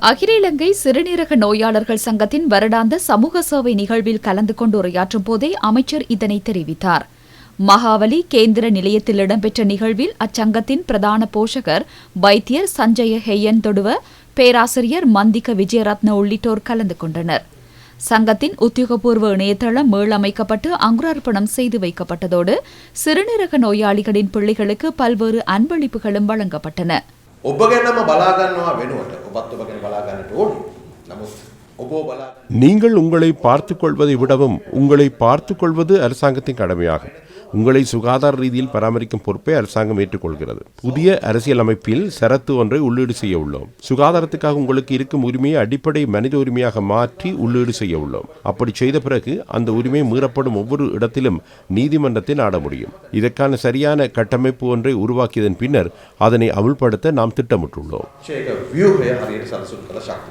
அகில இலங்கை சிறுநீரக நோயாளர்கள் சங்கத்தின் வருடாந்த சமூக சேவை நிகழ்வில் கலந்து கொண்டு உரையாற்றும் போதே அமைச்சர் இதனை தெரிவித்தார். மகாவலி கேந்திர நிலையத்தில் இடம்பெற்ற நிகழ்வில் அச்சங்கத்தின் பிரதான போஷகர் வைத்தியர் சஞ்சய ஹெய்யன் தொடுவ பேராசிரியர் மந்திக விஜயரத்ன உள்ளிட்டோர் கலந்து கொண்டனர். சங்கத்தின் உத்தியோகபூர்வ இணையதளம் மீளமைக்கப்பட்டு அங்குரார்ப்பணம் செய்து வைக்கப்பட்டதோடு சிறுநீரக நோயாளிகளின் பிள்ளைகளுக்கு பல்வேறு அன்பளிப்புகளும் வழங்கப்பட்டன. ඔබ ගැනම බලාගන්නවා වෙනුවට ඔබත් ඔබ ගැන බලාගන්නට ඕනි. නමුත් ඔබෝ බලා நீங்கள் உங்களை பார்த்துக் கொள்வதை விடவும் உங்களை பார்த்துக் கொள்வது அரசாங்கத்தின் கடமையாகும் உங்களை சுகாதார ரீதியில் பராமரிக்கும் பொறுப்பை அரசாங்கம் ஏற்றுக்கொள்கிறது. புதிய அரசியல் அமைப்பில் சரத்து ஒன்றை உள்ளீடு செய்ய உள்ளோம். சுகாதாரத்துக்காக உங்களுக்கு இருக்கும் உரிமையை அடிப்படை மனித உரிமையாக மாற்றி உள்ளீடு செய்ய உள்ளோம். அப்படி செய்த பிறகு அந்த உரிமை மீறப்படும் ஒவ்வொரு இடத்திலும் நீதிமன்றத்தை நாட முடியும். இதற்கான சரியான கட்டமைப்பு ஒன்றை உருவாக்கியதன் பின்னர் அதனை அமுல்படுத்த நாம் திட்டமிட்டுள்ளோம்.